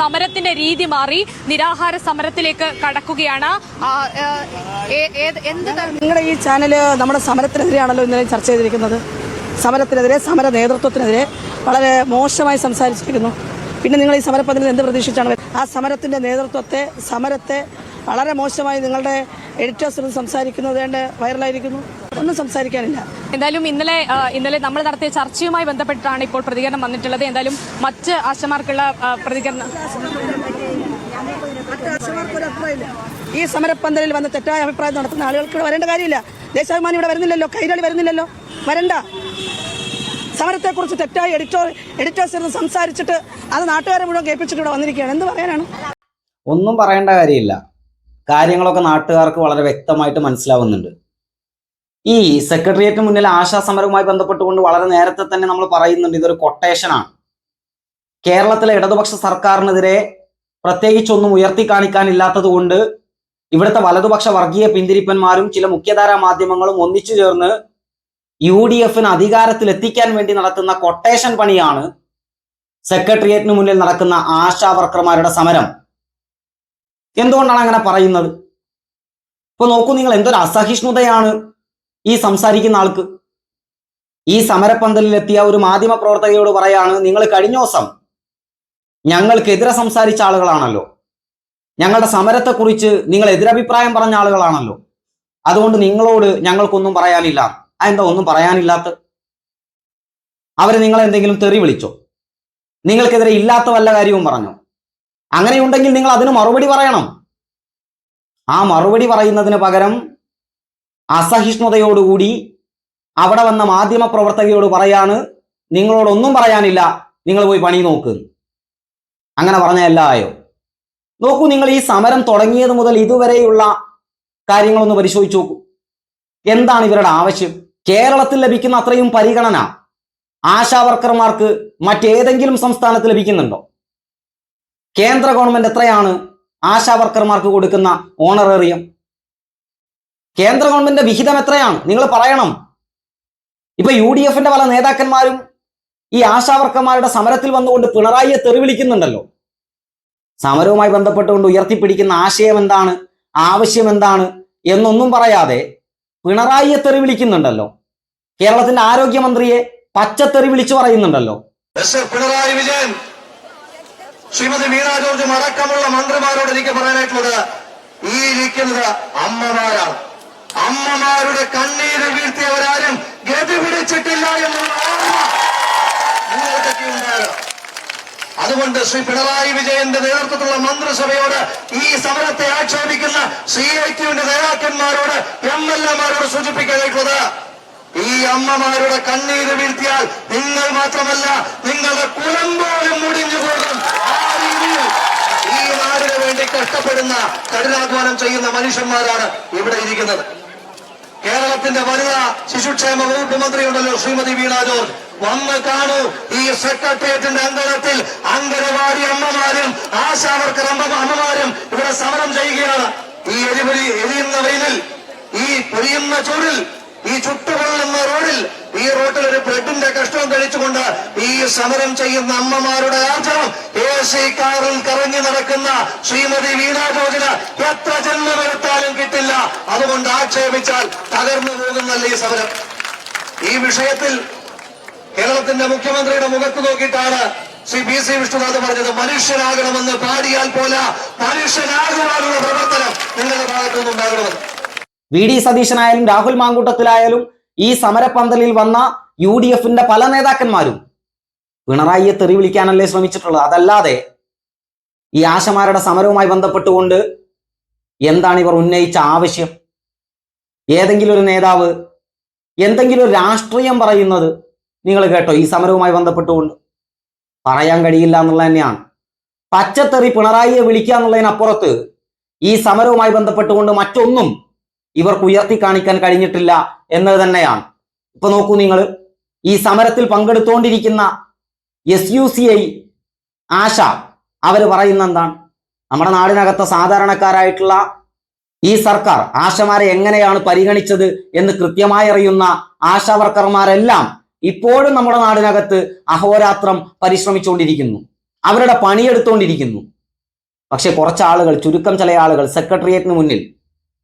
സമരത്തിന്റെ രീതി മാറി നിരാഹാര സമരത്തിലേക്ക് കടക്കുകയാണ്. എന്ത് നിങ്ങളുടെ ഈ ചാനൽ നമ്മുടെ സമരത്തിനെതിരെയാണല്ലോ ഇന്നലെ ചർച്ച ചെയ്തിരിക്കുന്നത്. സമരത്തിനെതിരെ സമര നേതൃത്വത്തിനെതിരെ വളരെ മോശമായി സംസാരിച്ചിരിക്കുന്നു. പിന്നെ നിങ്ങൾ ഈ സമരപ്പതിൽ എന്ത് പ്രതീക്ഷിച്ചാണ് ആ സമരത്തിന്റെ നേതൃത്വത്തെ സമരത്തെ വളരെ മോശമായി നിങ്ങളുടെ എഡിറ്റേഴ്സ് സംസാരിക്കുന്നത് വേണ്ട വൈറലായിരിക്കുന്നു. ഒന്നും സംസാരിക്കാനില്ല. എന്തായാലും ഇന്നലെ ഇന്നലെ നമ്മൾ നടത്തിയ ചർച്ചയുമായി ബന്ധപ്പെട്ടാണ് ഇപ്പോൾ പ്രതികരണം വന്നിട്ടുള്ളത്. എന്തായാലും മറ്റ് ആശമാർക്കുള്ള പ്രതികരണം ഈ സമരപ്പന്തലിൽ വന്ന് തെറ്റായ അഭിപ്രായം നടത്തുന്ന ആളുകൾക്ക് വരേണ്ട കാര്യമില്ല. ദേശാഭിമാനി ഇവിടെ വരുന്നില്ലല്ലോ? കൈരളി വരുന്നില്ലല്ലോ? വരണ്ട. സമരത്തെക്കുറിച്ച് തെറ്റായി എഡിറ്റോ എഡിറ്റേഴ്സ് ഇരുന്ന് സംസാരിച്ചിട്ട് അത് നാട്ടുകാരെ മുഴുവൻ കേൾപ്പിച്ചിട്ട് ഇവിടെ വന്നിരിക്കുകയാണ്. എന്ത് പറയാനാണ്? ഒന്നും പറയേണ്ട കാര്യമില്ല. കാര്യങ്ങളൊക്കെ നാട്ടുകാർക്ക് വളരെ വ്യക്തമായിട്ട് മനസ്സിലാവുന്നുണ്ട്. ഈ സെക്രട്ടേറിയറ്റിന് മുന്നിൽ ആശാ സമരവുമായി ബന്ധപ്പെട്ടുകൊണ്ട് വളരെ നേരത്തെ തന്നെ നമ്മൾ പറയുന്നുണ്ട് ഇതൊരു കൊട്ടേഷനാണ് കേരളത്തിലെ ഇടതുപക്ഷ സർക്കാരിനെതിരെ പ്രത്യേകിച്ചൊന്നും ഉയർത്തി കാണിക്കാനില്ലാത്തത് കൊണ്ട് ഇവിടുത്തെ വലതുപക്ഷ വർഗീയ പിന്തിരിപ്പന്മാരും ചില മുഖ്യധാരാ മാധ്യമങ്ങളും ഒന്നിച്ചു ചേർന്ന് യു ഡി എഫിന് അധികാരത്തിൽ എത്തിക്കാൻ വേണ്ടി നടത്തുന്ന കൊട്ടേഷൻ പണിയാണ് സെക്രട്ടേറിയറ്റിന് മുന്നിൽ നടക്കുന്ന ആശാ വർക്കർമാരുടെ സമരം. എന്തുകൊണ്ടാണ് അങ്ങനെ പറയുന്നത്? ഇപ്പൊ നോക്കൂ നിങ്ങൾ എന്തൊരു അസഹിഷ്ണുതയാണ് ഈ സംസാരിക്കുന്ന ആൾക്ക്. ഈ സമരപ്പന്തലിലെത്തിയ ഒരു മാധ്യമ പ്രവർത്തകയോട് പറയാണ് നിങ്ങൾ കഴിഞ്ഞ ദിവസം ഞങ്ങൾക്കെതിരെ സംസാരിച്ച ആളുകളാണല്ലോ. ഞങ്ങളുടെ സമരത്തെക്കുറിച്ച് നിങ്ങൾ എതിരഭിപ്രായം പറഞ്ഞ ആളുകളാണല്ലോ. അതുകൊണ്ട് നിങ്ങളോട് ഞങ്ങൾക്കൊന്നും പറയാനില്ല. അതെന്താ ഒന്നും പറയാനില്ലാത്ത? അവർ നിങ്ങളെന്തെങ്കിലും തെറി വിളിച്ചോ? നിങ്ങൾക്കെതിരെ ഇല്ലാത്ത വല്ല കാര്യവും പറഞ്ഞോ? അങ്ങനെയുണ്ടെങ്കിൽ നിങ്ങൾ അതിന് മറുപടി പറയണം. ആ മറുപടി പറയുന്നതിന് പകരം അസഹിഷ്ണുതയോടുകൂടി അവിടെ വന്ന മാധ്യമ പ്രവർത്തകയോട് പറയാണ് നിങ്ങളോടൊന്നും പറയാനില്ല നിങ്ങൾ പോയി പണി നോക്ക്. അങ്ങനെ പറഞ്ഞ എല്ലായോ? നോക്കൂ നിങ്ങൾ ഈ സമരം തുടങ്ങിയത് മുതൽ ഇതുവരെയുള്ള കാര്യങ്ങളൊന്ന് പരിശോധിച്ച് നോക്കൂ. എന്താണ് ഇവരുടെ ആവശ്യം? കേരളത്തിൽ ലഭിക്കുന്ന അത്രയും പരിഗണന ആശാ വർക്കർമാർക്ക് മറ്റേതെങ്കിലും സംസ്ഥാനത്ത് ലഭിക്കുന്നുണ്ടോ? കേന്ദ്ര ഗവൺമെന്റ് എത്രയാണ് ആശാ വർക്കർമാർക്ക് കൊടുക്കുന്ന ഓണറേറിയം? കേന്ദ്ര ഗവൺമെന്റിന്റെ വിഹിതം എത്രയാണ്? നിങ്ങൾ പറയണം. ഇപ്പൊ യു ഡി എഫിന്റെ പല നേതാക്കന്മാരും ഈ ആശാ വർക്കർമാരുടെ സമരത്തിൽ വന്നുകൊണ്ട് പിണറായിയെ തെറിവിളിക്കുന്നുണ്ടല്ലോ. സമരവുമായി ബന്ധപ്പെട്ടുകൊണ്ട് ഉയർത്തിപ്പിടിക്കുന്ന ആശയം എന്താണ്? ആവശ്യം എന്താണ്? എന്നൊന്നും പറയാതെ പിണറായിയെ തെറിവിളിക്കുന്നുണ്ടല്ലോ. കേരളത്തിന്റെ ആരോഗ്യമന്ത്രിയെ പച്ചത്തെറി വിളിച്ചു പറയുന്നുണ്ടല്ലോ. പിണറായി വിജയൻ ശ്രീമതി വീണ ജോർജും അടക്കമുള്ള മന്ത്രിമാരോട് എനിക്ക് പറയാനായിട്ടുള്ളത് ഈ ഇരിക്കുന്നത് അമ്മമാരാണ്. അമ്മമാരുടെ കണ്ണീര് വീഴ്ത്തിയവരാരും ഗതി പിടിച്ചിട്ടില്ല എന്നുള്ള അതുകൊണ്ട് ശ്രീ പിണറായി വിജയന്റെ നേതൃത്വത്തിലുള്ള മന്ത്രിസഭയോട് ഈ സമരത്തെ ആക്ഷേപിക്കുന്ന സി ഐ ടിയുടെ നേതാക്കന്മാരോട് എം എൽ എമാരോട് സൂചിപ്പിക്കാനായിട്ടുള്ളത് ഈ അമ്മമാരുടെ കണ്ണീര് വീഴ്ത്തിയാൽ നിങ്ങൾ മാത്രമല്ല നിങ്ങളുടെ കുലം പോലും മുടിഞ്ഞു പോകും. ഈ നാടിന് വേണ്ടി കഷ്ടപ്പെടുന്ന കഠിനാധ്വാനം ചെയ്യുന്ന മനുഷ്യന്മാരാണ് ഇവിടെ ഇരിക്കുന്നത്. കേരളത്തിന്റെ വനിതാ ശിശുക്ഷേമ വകുപ്പ് മന്ത്രിയുണ്ടല്ലോ ശ്രീമതി വീണ ജോർജ്. വന്ന് കാണൂ ഈ സെക്രട്ടേറിയറ്റിന്റെ അങ്കണത്തിൽ അങ്കനവാടി അമ്മമാരും ആശാവർക്കർ അമ്മ അമ്മമാരും ഇവിടെ സമരം ചെയ്യുകയാണ്. ഈ എരിപൊരി എരിയുന്ന വെയിലിൽ ഈ പൊരിയുന്ന ചൂടിൽ ഈ ചുട്ടുപൊള്ളുന്ന റോഡിൽ ഈ റോഡിൽ ഒരു ബ്രെഡിന്റെ കഷ്ടം കഴിച്ചുകൊണ്ട് ഈ സമരം ചെയ്യുന്ന അമ്മമാരുടെ ആർജവം. എ സി കാറിൽ കറങ്ങി നടക്കുന്ന ശ്രീമതി വീണ ജോർജിന് എത്ര ജന്മമെടുത്താലും കിട്ടില്ല. അതുകൊണ്ട് ആക്ഷേപിച്ചാൽ തകർന്നു പോകുന്നല്ല ഈ സമരം. ഈ വിഷയത്തിൽ കേരളത്തിന്റെ മുഖ്യമന്ത്രിയുടെ മുഖത്ത് നോക്കിയിട്ടാണ് ശ്രീ പി സി വിഷ്ണുനാഥ് പറഞ്ഞത്. മനുഷ്യനാകണമെന്ന് പാടിയാൽ പോലെ മനുഷ്യനാകുവാനുള്ള പ്രവർത്തനം നിങ്ങളുടെ ഭാഗത്തുനിന്ന് ഉണ്ടാകണമെന്ന് വി ഡി സതീശനായാലും രാഹുൽ മാങ്കൂട്ടത്തിലായാലും ഈ സമരപ്പന്തലിൽ വന്ന യു ഡി എഫിന്റെ പല നേതാക്കന്മാരും പിണറായിയെ തെറി വിളിക്കാനല്ലേ ശ്രമിച്ചിട്ടുള്ളത്. അതല്ലാതെ ഈ ആശമാരുടെ സമരവുമായി ബന്ധപ്പെട്ടുകൊണ്ട് എന്താണ് ഇവർ ഉന്നയിച്ച ആവശ്യം? ഏതെങ്കിലും ഒരു നേതാവ് എന്തെങ്കിലും ഒരു രാഷ്ട്രീയം പറയുന്നത് നിങ്ങൾ കേട്ടോ ഈ സമരവുമായി ബന്ധപ്പെട്ടുകൊണ്ട്? പറയാൻ കഴിയില്ല എന്നുള്ളത് തന്നെയാണ്. പച്ചത്തെറി പിണറായിയെ വിളിക്കുക എന്നുള്ളതിനപ്പുറത്ത് ഈ സമരവുമായി ബന്ധപ്പെട്ടുകൊണ്ട് മറ്റൊന്നും ഇവർക്ക് ഉയർത്തി കാണിക്കാൻ കഴിഞ്ഞിട്ടില്ല എന്നത് തന്നെയാണ്. ഇപ്പൊ നോക്കൂ നിങ്ങൾ ഈ സമരത്തിൽ പങ്കെടുത്തുകൊണ്ടിരിക്കുന്ന S U C I Asha അവർ പറയുന്ന എന്താണ്? നമ്മുടെ നാടിനകത്തെ സാധാരണക്കാരായിട്ടുള്ള ഈ സർക്കാർ ആശമാരെ എങ്ങനെയാണ് പരിഗണിച്ചത് എന്ന് കൃത്യമായി അറിയുന്ന ആശാ വർക്കർമാരെല്ലാം ഇപ്പോഴും നമ്മുടെ നാടിനകത്ത് അഹോരാത്രം പരിശ്രമിച്ചുകൊണ്ടിരിക്കുന്നു. അവരുടെ പണിയെടുത്തുകൊണ്ടിരിക്കുന്നു പക്ഷെ കുറച്ച് ആളുകൾ ചുരുക്കം ചില ആളുകൾ സെക്രട്ടേറിയറ്റിന് മുന്നിൽ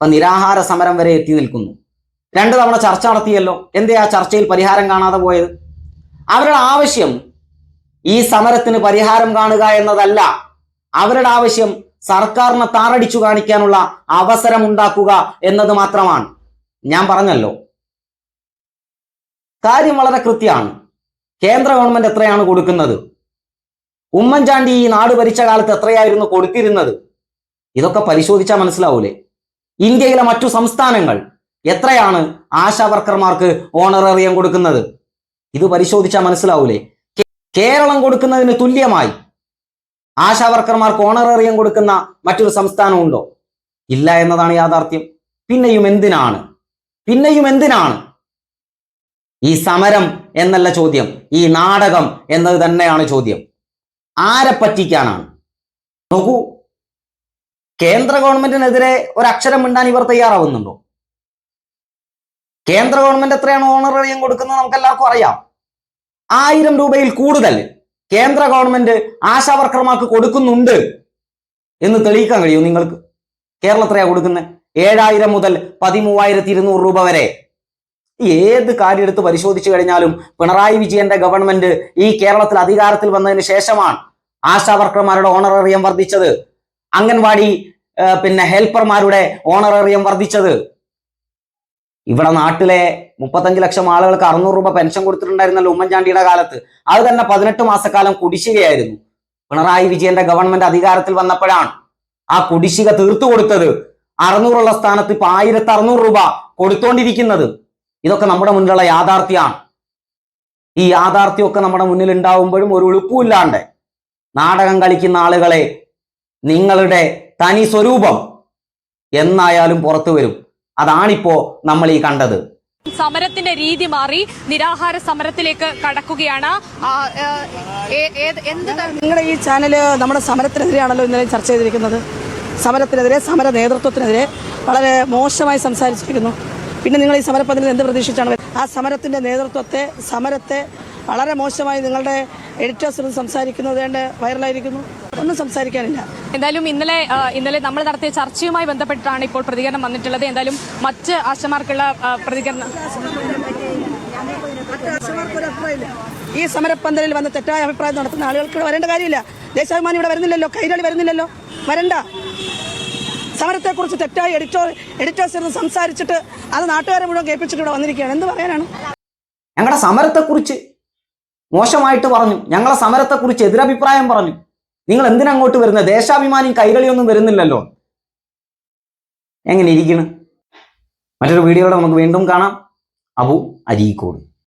ഇപ്പൊ നിരാഹാര സമരം വരെ എത്തി നിൽക്കുന്നു. രണ്ടു തവണ ചർച്ച നടത്തിയല്ലോ. എന്തേ ആ ചർച്ചയിൽ പരിഹാരം കാണാതെ പോയത്? അവരുടെ ആവശ്യം ഈ സമരത്തിന് പരിഹാരം കാണുക എന്നതല്ല. അവരുടെ ആവശ്യം സർക്കാരിനെ താറടിച്ചു കാണിക്കാനുള്ള അവസരം ഉണ്ടാക്കുക എന്നത് മാത്രമാണ്. ഞാൻ പറഞ്ഞല്ലോ. കാര്യം വളരെ കൃത്യമാണ്. കേന്ദ്ര ഗവൺമെന്റ് എത്രയാണ് കൊടുക്കുന്നത്? ഉമ്മൻചാണ്ടി ഈ നാട് ഭരിച്ച കാലത്ത് എത്രയായിരുന്നു കൊടുത്തിരുന്നത്? ഇതൊക്കെ പരിശോധിച്ചാൽ മനസ്സിലാവൂലേ? ഇന്ത്യയിലെ മറ്റു സംസ്ഥാനങ്ങൾ എത്രയാണ് ആശാ വർക്കർമാർക്ക് ഓണറേറിയം കൊടുക്കുന്നത്? ഇത് പരിശോധിച്ചാൽ മനസ്സിലാവൂലേ? കേരളം കൊടുക്കുന്നതിന് തുല്യമായി ആശാ വർക്കർമാർക്ക് ഓണറേറിയം കൊടുക്കുന്ന മറ്റൊരു സംസ്ഥാനമുണ്ടോ ഇല്ല എന്നതാണ് യാഥാർത്ഥ്യം. പിന്നെയും എന്തിനാണ്? പിന്നെയും എന്തിനാണ്? ഈ സമരം എന്നല്ല ചോദ്യം. ഈ നാടകം എന്നത് തന്നെയാണ് ചോദ്യം. ആരെ പറ്റിക്കാനാണ്? നോക്കൂ കേന്ദ്ര ഗവൺമെന്റിനെതിരെ ഒരക്ഷരം മിണ്ടാൻ ഇവർ തയ്യാറാവുന്നുണ്ടോ? കേന്ദ്ര ഗവൺമെന്റ് എത്രയാണ് ഓണറേറിയം കൊടുക്കുന്നത് നമുക്ക് എല്ലാവർക്കും അറിയാം. ആയിരം രൂപയിൽ കൂടുതൽ കേന്ദ്ര ഗവൺമെന്റ് ആശാ വർക്കർമാർക്ക് കൊടുക്കുന്നുണ്ട് എന്ന് തെളിയിക്കാൻ കഴിയും നിങ്ങൾക്ക്? കേരളം കൊടുക്കുന്നത്? ഏഴായിരം മുതൽ പതിമൂവായിരത്തി ഇരുന്നൂറ് രൂപ വരെ. ഏത് കാര്യം എടുത്ത് പരിശോധിച്ചു കഴിഞ്ഞാലും പിണറായി വിജയന്റെ ഗവൺമെന്റ് ഈ കേരളത്തിൽ അധികാരത്തിൽ വന്നതിന് ശേഷമാണ് ആശാ വർക്കർമാരുടെ ഓണറേറിയം വർദ്ധിച്ചത്. അംഗൻവാടി പിന്നെ ഹെൽപ്പർമാരുടെ ഓണറേറിയം വർദ്ധിച്ചത്. ഇവിടെ നാട്ടിലെ മുപ്പത്തഞ്ച് ലക്ഷം ആളുകൾക്ക് അറുന്നൂറ് രൂപ പെൻഷൻ കൊടുത്തിട്ടുണ്ടായിരുന്നല്ലോ ഉമ്മൻചാണ്ടിയുടെ കാലത്ത്. അത് തന്നെ പതിനെട്ട് മാസക്കാലം കുടിശ്ശികയായിരുന്നു. പിണറായി വിജയന്റെ ഗവൺമെന്റ് അധികാരത്തിൽ വന്നപ്പോഴാണ് ആ കുടിശ്ശിക തീർത്തു കൊടുത്തത്. അറുന്നൂറുള്ള സ്ഥാനത്ത് ഇപ്പൊ ആയിരത്തി അറുന്നൂറ് രൂപ കൊടുത്തോണ്ടിരിക്കുന്നത്. ഇതൊക്കെ നമ്മുടെ മുന്നിലുള്ള യാഥാർത്ഥ്യമാണ്. ഈ യാഥാർത്ഥ്യമൊക്കെ നമ്മുടെ മുന്നിൽ ഉണ്ടാവുമ്പോഴും ഒരു എളുപ്പമില്ലാണ്ട് നാടകം കളിക്കുന്ന ആളുകളെ നിങ്ങളുടെ തനി സ്വരൂപം എന്നായാലും പുറത്തു വരും. അതാണിപ്പോ നമ്മൾ ഈ കണ്ടത്. സമരത്തിന്റെ രീതി മാറി നിരാഹാര സമരത്തിലേക്ക് കടക്കുകയാണ്. നിങ്ങളുടെ ഈ ചാനൽ നമ്മുടെ സമരത്തിനെതിരെയാണല്ലോ ഇന്നലെ ചർച്ച ചെയ്തിരിക്കുന്നത്. സമരത്തിനെതിരെ സമര നേതൃത്വത്തിനെതിരെ വളരെ മോശമായി സംസാരിച്ചിരിക്കുന്നു. പിന്നെ നിങ്ങൾ ഈ സമരപ്പന്തലിൽ എന്ത് പ്രതീക്ഷിച്ചാണ് ആ സമരത്തിന്റെ നേതൃത്വത്തെ സമരത്തെ വളരെ മോശമായി നിങ്ങളുടെ എഡിറ്റേഴ്സ് സംസാരിക്കുന്നത് വേണ്ട വൈറലായിരിക്കുന്നു. ഒന്നും സംസാരിക്കാനില്ല. എന്തായാലും ഇന്നലെ ഇന്നലെ നമ്മൾ നടത്തിയ ചർച്ചയുമായി ബന്ധപ്പെട്ടാണ് ഇപ്പോൾ പ്രതികരണം വന്നിട്ടുള്ളത്. എന്തായാലും മറ്റ് ആശമാർക്കുള്ള പ്രതികരണം ഈ സമരപ്പന്തലിൽ വന്ന് തെറ്റായ അഭിപ്രായം നടത്തുന്ന ആളുകൾക്ക് ഇവിടെ വരേണ്ട കാര്യമില്ല. ദേശാഭിമാനി ഇവിടെ വരുന്നില്ലല്ലോ കൈരളി വരുന്നില്ലല്ലോ. വരണ്ട. സമരത്തെക്കുറിച്ച് തെറ്റായി എഡിറ്റോ എഡിറ്റേഴ്സ് ഇരുന്ന് സംസാരിച്ചിട്ട് അത് നാട്ടുകാരെ മുഴുവൻ കേൾപ്പിച്ചിട്ട് ഇവിടെ വന്നിരിക്കുകയാണ്. എന്ത് പറയാനാണ്? ഞങ്ങളുടെ സമരത്തെക്കുറിച്ച് മോശമായിട്ട് പറഞ്ഞു. ഞങ്ങളെ സമരത്തെക്കുറിച്ച് എതിരഭിപ്രായം പറഞ്ഞു. നിങ്ങൾ എന്തിനാ എന്തിനങ്ങോട്ട് വരുന്നത്? ദേശാഭിമാനിയും കൈകളിയൊന്നും വരുന്നില്ലല്ലോ. എങ്ങനെ ഇരിക്കുന്നു മറ്റൊരു വീഡിയോയുടെ നമുക്ക് വീണ്ടും കാണാം. അബു അരീക്കോട്.